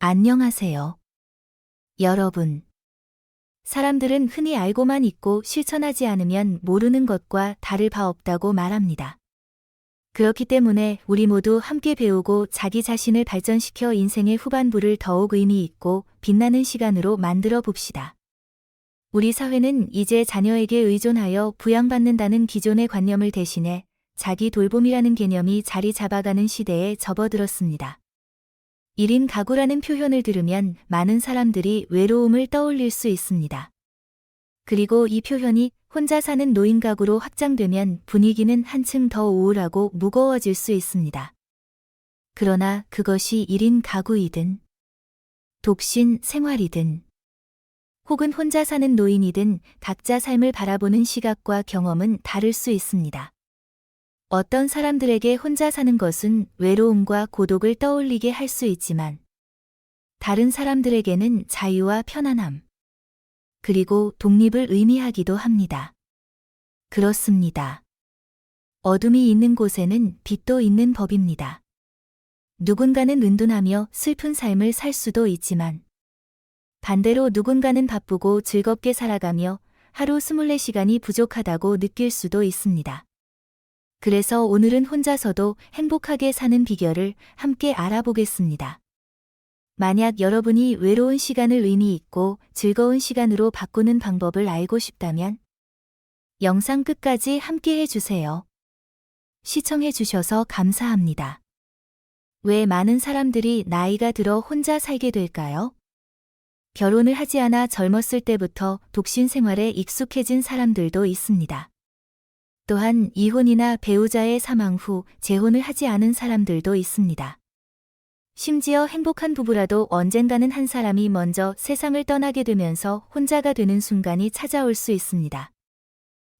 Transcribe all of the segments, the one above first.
안녕하세요. 여러분. 사람들은 흔히 알고만 있고 실천하지 않으면 모르는 것과 다를 바 없다고 말합니다. 그렇기 때문에 우리 모두 함께 배우고 자기 자신을 발전시켜 인생의 후반부를 더욱 의미 있고 빛나는 시간으로 만들어 봅시다. 우리 사회는 이제 자녀에게 의존하여 부양받는다는 기존의 관념을 대신해 자기 돌봄이라는 개념이 자리 잡아가는 시대에 접어들었습니다. 1인 가구라는 표현을 들으면 많은 사람들이 외로움을 떠올릴 수 있습니다. 그리고 이 표현이 혼자 사는 노인 가구로 확장되면 분위기는 한층 더 우울하고 무거워질 수 있습니다. 그러나 그것이 1인 가구이든 독신 생활이든 혹은 혼자 사는 노인이든 각자 삶을 바라보는 시각과 경험은 다를 수 있습니다. 어떤 사람들에게 혼자 사는 것은 외로움과 고독을 떠올리게 할 수 있지만 다른 사람들에게는 자유와 편안함 그리고 독립을 의미하기도 합니다. 그렇습니다. 어둠이 있는 곳에는 빛도 있는 법입니다. 누군가는 은둔하며 슬픈 삶을 살 수도 있지만 반대로 누군가는 바쁘고 즐겁게 살아가며 하루 24시간이 부족하다고 느낄 수도 있습니다. 그래서 오늘은 혼자서도 행복하게 사는 비결을 함께 알아보겠습니다. 만약 여러분이 외로운 시간을 의미 있고 즐거운 시간으로 바꾸는 방법을 알고 싶다면 영상 끝까지 함께 해주세요. 시청해주셔서 감사합니다. 왜 많은 사람들이 나이가 들어 혼자 살게 될까요? 결혼을 하지 않아 젊었을 때부터 독신 생활에 익숙해진 사람들도 있습니다. 또한 이혼이나 배우자의 사망 후 재혼을 하지 않은 사람들도 있습니다. 심지어 행복한 부부라도 언젠가는 한 사람이 먼저 세상을 떠나게 되면서 혼자가 되는 순간이 찾아올 수 있습니다.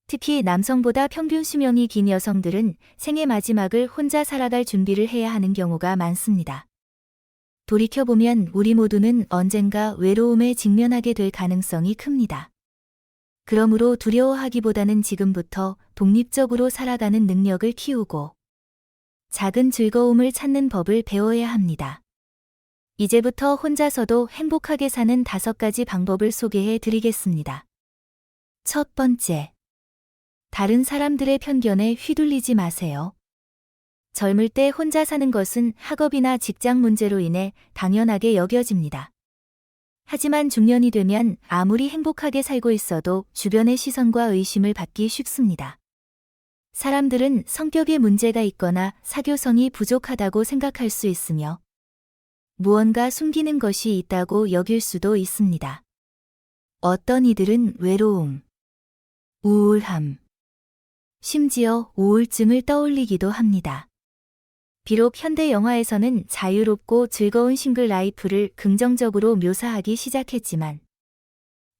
특히 남성보다 평균 수명이 긴 여성들은 생의 마지막을 혼자 살아갈 준비를 해야 하는 경우가 많습니다. 돌이켜보면 우리 모두는 언젠가 외로움에 직면하게 될 가능성이 큽니다. 그러므로 두려워하기보다는 지금부터 독립적으로 살아가는 능력을 키우고 작은 즐거움을 찾는 법을 배워야 합니다. 이제부터 혼자서도 행복하게 사는 다섯 가지 방법을 소개해 드리겠습니다. 첫 번째. 다른 사람들의 편견에 휘둘리지 마세요. 젊을 때 혼자 사는 것은 학업이나 직장 문제로 인해 당연하게 여겨집니다. 하지만 중년이 되면 아무리 행복하게 살고 있어도 주변의 시선과 의심을 받기 쉽습니다. 사람들은 성격에 문제가 있거나 사교성이 부족하다고 생각할 수 있으며 무언가 숨기는 것이 있다고 여길 수도 있습니다. 어떤 이들은 외로움, 우울함, 심지어 우울증을 떠올리기도 합니다. 비록 현대 영화에서는 자유롭고 즐거운 싱글 라이프를 긍정적으로 묘사하기 시작했지만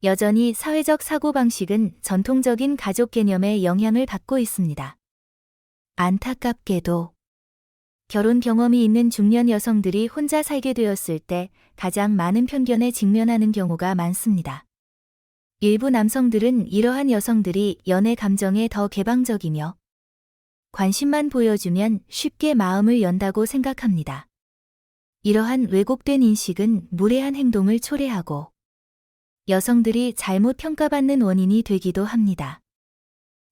여전히 사회적 사고방식은 전통적인 가족 개념에 영향을 받고 있습니다. 안타깝게도 결혼 경험이 있는 중년 여성들이 혼자 살게 되었을 때 가장 많은 편견에 직면하는 경우가 많습니다. 일부 남성들은 이러한 여성들이 연애 감정에 더 개방적이며 관심만 보여주면 쉽게 마음을 연다고 생각합니다. 이러한 왜곡된 인식은 무례한 행동을 초래하고 여성들이 잘못 평가받는 원인이 되기도 합니다.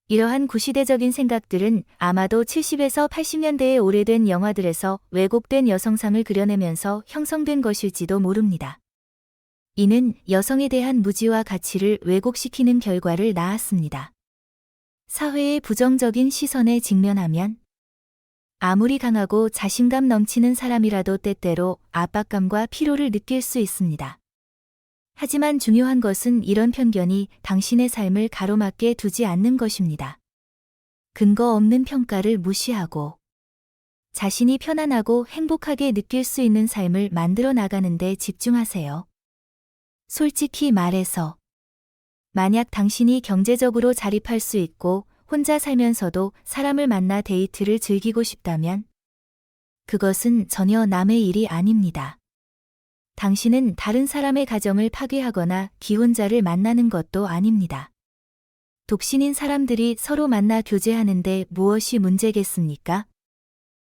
이러한 구시대적인 생각들은 아마도 70에서 80년대의 오래된 영화들에서 왜곡된 여성상을 그려내면서 형성된 것일지도 모릅니다. 이는 여성에 대한 무지와 가치를 왜곡시키는 결과를 낳았습니다. 사회의 부정적인 시선에 직면하면 아무리 강하고 자신감 넘치는 사람이라도 때때로 압박감과 피로를 느낄 수 있습니다. 하지만 중요한 것은 이런 편견이 당신의 삶을 가로막게 두지 않는 것입니다. 근거 없는 평가를 무시하고 자신이 편안하고 행복하게 느낄 수 있는 삶을 만들어 나가는데 집중하세요. 솔직히 말해서 만약 당신이 경제적으로 자립할 수 있고 혼자 살면서도 사람을 만나 데이트를 즐기고 싶다면 그것은 전혀 남의 일이 아닙니다. 당신은 다른 사람의 가정을 파괴하거나 기혼자를 만나는 것도 아닙니다. 독신인 사람들이 서로 만나 교제하는데 무엇이 문제겠습니까?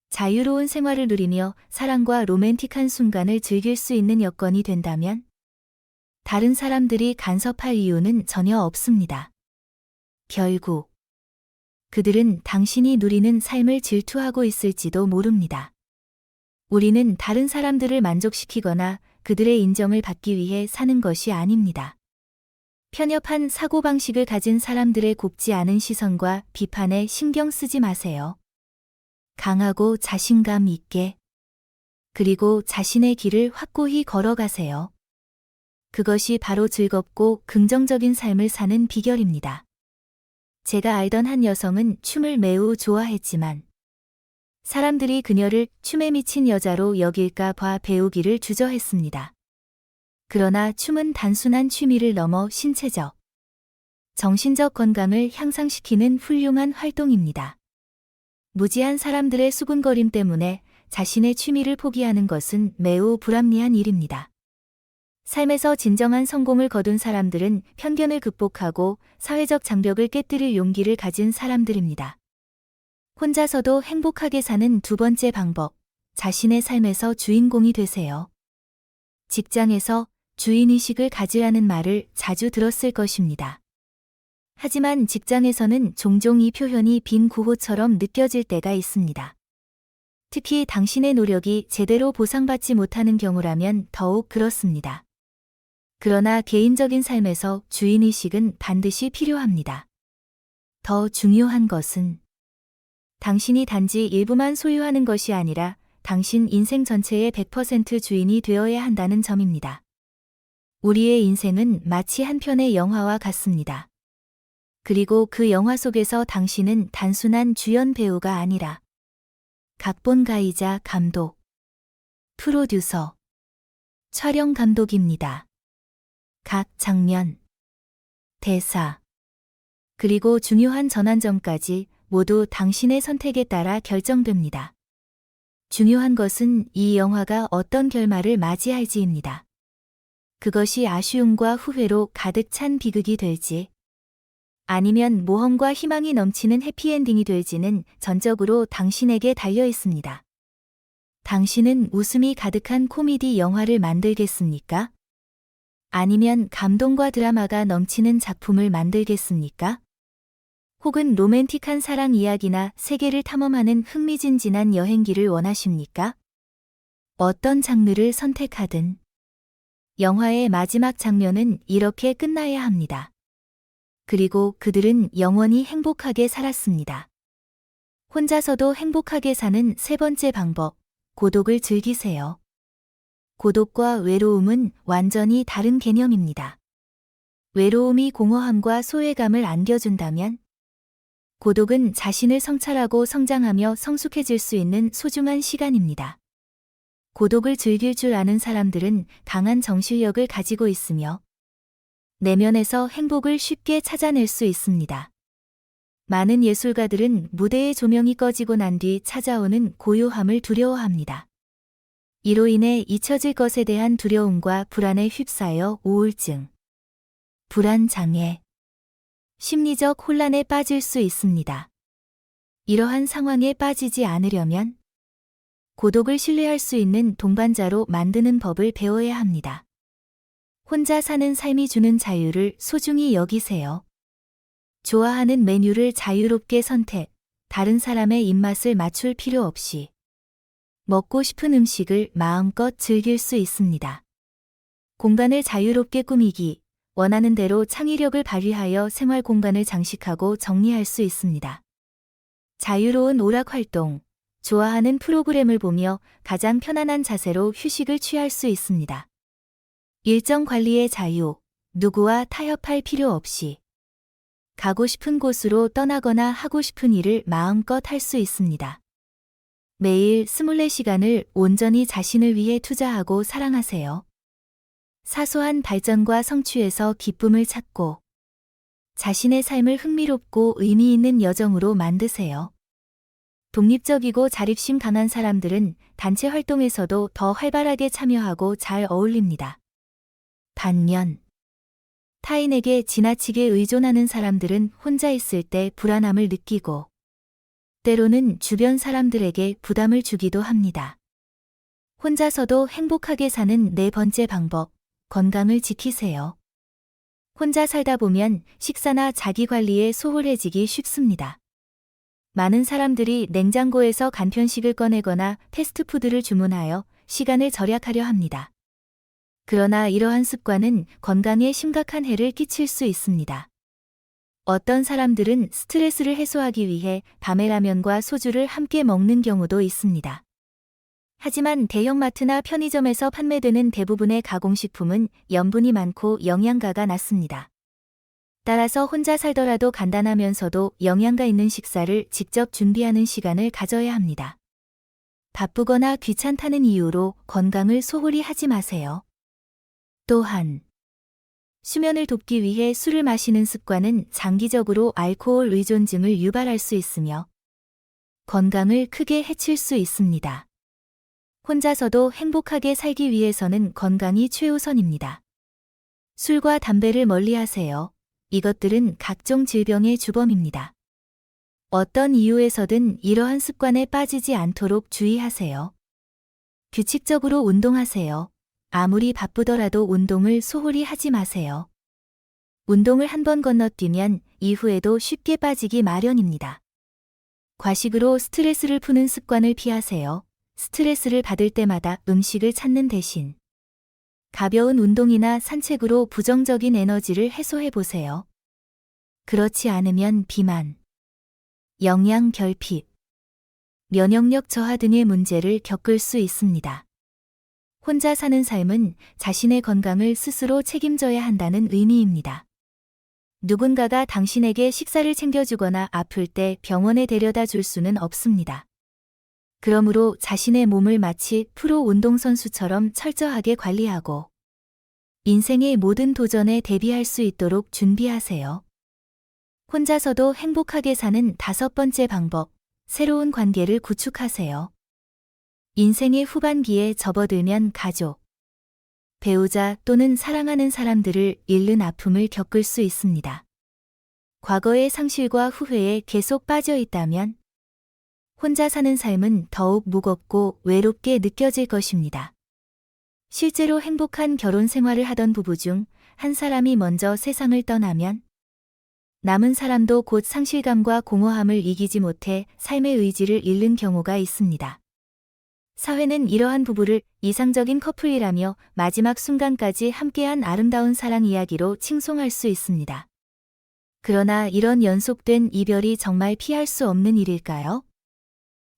자유로운 생활을 누리며 사랑과 로맨틱한 순간을 즐길 수 있는 여건이 된다면 다른 사람들이 간섭할 이유는 전혀 없습니다. 결국 그들은 당신이 누리는 삶을 질투하고 있을지도 모릅니다. 우리는 다른 사람들을 만족시키거나 그들의 인정을 받기 위해 사는 것이 아닙니다. 편협한 사고방식을 가진 사람들의 곱지 않은 시선과 비판에 신경 쓰지 마세요. 강하고 자신감 있게 그리고 자신의 길을 확고히 걸어가세요. 그것이 바로 즐겁고 긍정적인 삶을 사는 비결입니다. 제가 알던 한 여성은 춤을 매우 좋아했지만 사람들이 그녀를 춤에 미친 여자로 여길까 봐 배우기를 주저했습니다. 그러나 춤은 단순한 취미를 넘어 신체적, 정신적 건강을 향상시키는 훌륭한 활동입니다. 무지한 사람들의 수군거림 때문에 자신의 취미를 포기하는 것은 매우 불합리한 일입니다. 삶에서 진정한 성공을 거둔 사람들은 편견을 극복하고 사회적 장벽을 깨뜨릴 용기를 가진 사람들입니다. 혼자서도 행복하게 사는 두 번째 방법, 자신의 삶에서 주인공이 되세요. 직장에서 주인의식을 가지라는 말을 자주 들었을 것입니다. 하지만 직장에서는 종종 이 표현이 빈 구호처럼 느껴질 때가 있습니다. 특히 당신의 노력이 제대로 보상받지 못하는 경우라면 더욱 그렇습니다. 그러나 개인적인 삶에서 주인의식은 반드시 필요합니다. 더 중요한 것은 당신이 단지 일부만 소유하는 것이 아니라 당신 인생 전체의 100% 주인이 되어야 한다는 점입니다. 우리의 인생은 마치 한 편의 영화와 같습니다. 그리고 그 영화 속에서 당신은 단순한 주연 배우가 아니라 각본가이자 감독, 프로듀서, 촬영 감독입니다. 각 장면, 대사, 그리고 중요한 전환점까지 모두 당신의 선택에 따라 결정됩니다. 중요한 것은 이 영화가 어떤 결말을 맞이할지입니다. 그것이 아쉬움과 후회로 가득 찬 비극이 될지, 아니면 모험과 희망이 넘치는 해피엔딩이 될지는 전적으로 당신에게 달려 있습니다. 당신은 웃음이 가득한 코미디 영화를 만들겠습니까? 아니면 감동과 드라마가 넘치는 작품을 만들겠습니까? 혹은 로맨틱한 사랑 이야기나 세계를 탐험하는 흥미진진한 여행기를 원하십니까? 어떤 장르를 선택하든 영화의 마지막 장면은 이렇게 끝나야 합니다. 그리고 그들은 영원히 행복하게 살았습니다. 혼자서도 행복하게 사는 세 번째 방법, 고독을 즐기세요. 고독과 외로움은 완전히 다른 개념입니다. 외로움이 공허함과 소외감을 안겨준다면 고독은 자신을 성찰하고 성장하며 성숙해질 수 있는 소중한 시간입니다. 고독을 즐길 줄 아는 사람들은 강한 정신력을 가지고 있으며 내면에서 행복을 쉽게 찾아낼 수 있습니다. 많은 예술가들은 무대의 조명이 꺼지고 난 뒤 찾아오는 고요함을 두려워합니다. 이로 인해 잊혀질 것에 대한 두려움과 불안에 휩싸여 우울증, 불안 장애, 심리적 혼란에 빠질 수 있습니다. 이러한 상황에 빠지지 않으려면 고독을 신뢰할 수 있는 동반자로 만드는 법을 배워야 합니다. 혼자 사는 삶이 주는 자유를 소중히 여기세요. 좋아하는 메뉴를 자유롭게 선택, 다른 사람의 입맛을 맞출 필요 없이 먹고 싶은 음식을 마음껏 즐길 수 있습니다. 공간을 자유롭게 꾸미기, 원하는 대로 창의력을 발휘하여 생활 공간을 장식하고 정리할 수 있습니다. 자유로운 오락 활동, 좋아하는 프로그램을 보며 가장 편안한 자세로 휴식을 취할 수 있습니다. 일정 관리의 자유, 누구와 타협할 필요 없이 가고 싶은 곳으로 떠나거나 하고 싶은 일을 마음껏 할 수 있습니다. 매일 24시간을 온전히 자신을 위해 투자하고 사랑하세요. 사소한 발전과 성취에서 기쁨을 찾고 자신의 삶을 흥미롭고 의미 있는 여정으로 만드세요. 독립적이고 자립심 강한 사람들은 단체 활동에서도 더 활발하게 참여하고 잘 어울립니다. 반면, 타인에게 지나치게 의존하는 사람들은 혼자 있을 때 불안함을 느끼고 때로는 주변 사람들에게 부담을 주기도 합니다. 혼자서도 행복하게 사는 네 번째 방법, 건강을 지키세요. 혼자 살다 보면 식사나 자기 관리에 소홀해지기 쉽습니다. 많은 사람들이 냉장고에서 간편식을 꺼내거나 패스트푸드를 주문하여 시간을 절약하려 합니다. 그러나 이러한 습관은 건강에 심각한 해를 끼칠 수 있습니다. 어떤 사람들은 스트레스를 해소하기 위해 밤에 라면과 소주를 함께 먹는 경우도 있습니다. 하지만 대형마트나 편의점에서 판매되는 대부분의 가공식품은 염분이 많고 영양가가 낮습니다. 따라서 혼자 살더라도 간단하면서도 영양가 있는 식사를 직접 준비하는 시간을 가져야 합니다. 바쁘거나 귀찮다는 이유로 건강을 소홀히 하지 마세요. 또한 수면을 돕기 위해 술을 마시는 습관은 장기적으로 알코올 의존증을 유발할 수 있으며 건강을 크게 해칠 수 있습니다. 혼자서도 행복하게 살기 위해서는 건강이 최우선입니다. 술과 담배를 멀리 하세요. 이것들은 각종 질병의 주범입니다. 어떤 이유에서든 이러한 습관에 빠지지 않도록 주의하세요. 규칙적으로 운동하세요. 아무리 바쁘더라도 운동을 소홀히 하지 마세요. 운동을 한 번 건너뛰면 이후에도 쉽게 빠지기 마련입니다. 과식으로 스트레스를 푸는 습관을 피하세요. 스트레스를 받을 때마다 음식을 찾는 대신 가벼운 운동이나 산책으로 부정적인 에너지를 해소해 보세요. 그렇지 않으면 비만, 영양 결핍, 면역력 저하 등의 문제를 겪을 수 있습니다. 혼자 사는 삶은 자신의 건강을 스스로 책임져야 한다는 의미입니다. 누군가가 당신에게 식사를 챙겨주거나 아플 때 병원에 데려다 줄 수는 없습니다. 그러므로 자신의 몸을 마치 프로 운동선수처럼 철저하게 관리하고 인생의 모든 도전에 대비할 수 있도록 준비하세요. 혼자서도 행복하게 사는 다섯 번째 방법, 새로운 관계를 구축하세요. 인생의 후반기에 접어들면 가족, 배우자 또는 사랑하는 사람들을 잃는 아픔을 겪을 수 있습니다. 과거의 상실과 후회에 계속 빠져 있다면 혼자 사는 삶은 더욱 무겁고 외롭게 느껴질 것입니다. 실제로 행복한 결혼 생활을 하던 부부 중 한 사람이 먼저 세상을 떠나면 남은 사람도 곧 상실감과 공허함을 이기지 못해 삶의 의지를 잃는 경우가 있습니다. 사회는 이러한 부부를 이상적인 커플이라며 마지막 순간까지 함께한 아름다운 사랑 이야기로 칭송할 수 있습니다. 그러나 이런 연속된 이별이 정말 피할 수 없는 일일까요?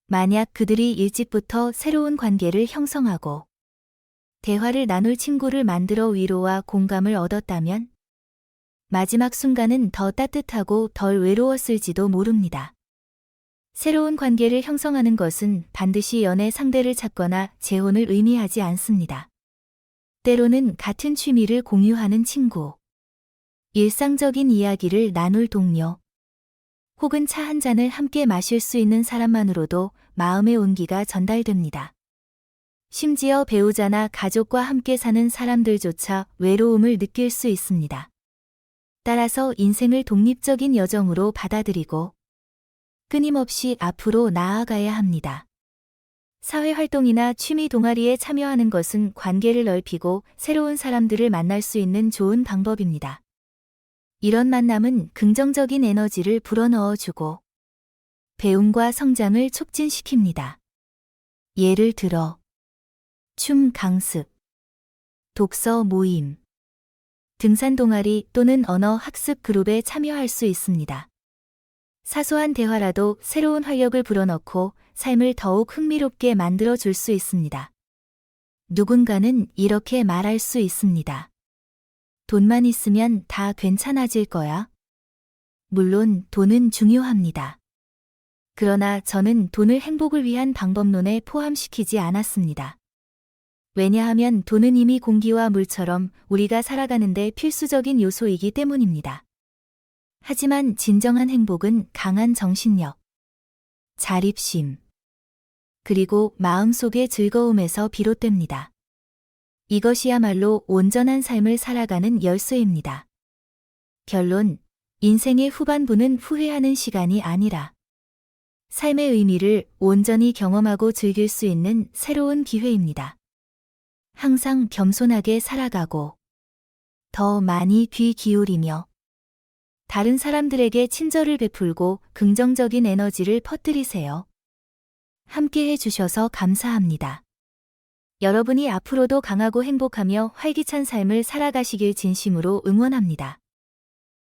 만약 그들이 일찍부터 새로운 관계를 형성하고 대화를 나눌 친구를 만들어 위로와 공감을 얻었다면 마지막 순간은 더 따뜻하고 덜 외로웠을지도 모릅니다. 새로운 관계를 형성하는 것은 반드시 연애 상대를 찾거나 재혼을 의미하지 않습니다. 때로는 같은 취미를 공유하는 친구, 일상적인 이야기를 나눌 동료, 혹은 차 한 잔을 함께 마실 수 있는 사람만으로도 마음의 온기가 전달됩니다. 심지어 배우자나 가족과 함께 사는 사람들조차 외로움을 느낄 수 있습니다. 따라서 인생을 독립적인 여정으로 받아들이고 끊임없이 앞으로 나아가야 합니다. 사회활동이나 취미 동아리에 참여하는 것은 관계를 넓히고 새로운 사람들을 만날 수 있는 좋은 방법입니다. 이런 만남은 긍정적인 에너지를 불어넣어 주고 배움과 성장을 촉진시킵니다. 예를 들어 춤 강습, 독서 모임, 등산 동아리 또는 언어 학습 그룹에 참여할 수 있습니다. 사소한 대화라도 새로운 활력을 불어넣고 삶을 더욱 흥미롭게 만들어 줄 수 있습니다. 누군가는 이렇게 말할 수 있습니다. 돈만 있으면 다 괜찮아질 거야. 물론 돈은 중요합니다. 그러나 저는 돈을 행복을 위한 방법론에 포함시키지 않았습니다. 왜냐하면 돈은 이미 공기와 물처럼 우리가 살아가는데 필수적인 요소이기 때문입니다. 하지만 진정한 행복은 강한 정신력, 자립심, 그리고 마음속의 즐거움에서 비롯됩니다. 이것이야말로 온전한 삶을 살아가는 열쇠입니다. 결론, 인생의 후반부는 후회하는 시간이 아니라 삶의 의미를 온전히 경험하고 즐길 수 있는 새로운 기회입니다. 항상 겸손하게 살아가고 더 많이 귀 기울이며 다른 사람들에게 친절을 베풀고 긍정적인 에너지를 퍼뜨리세요. 함께 해주셔서 감사합니다. 여러분이 앞으로도 강하고 행복하며 활기찬 삶을 살아가시길 진심으로 응원합니다.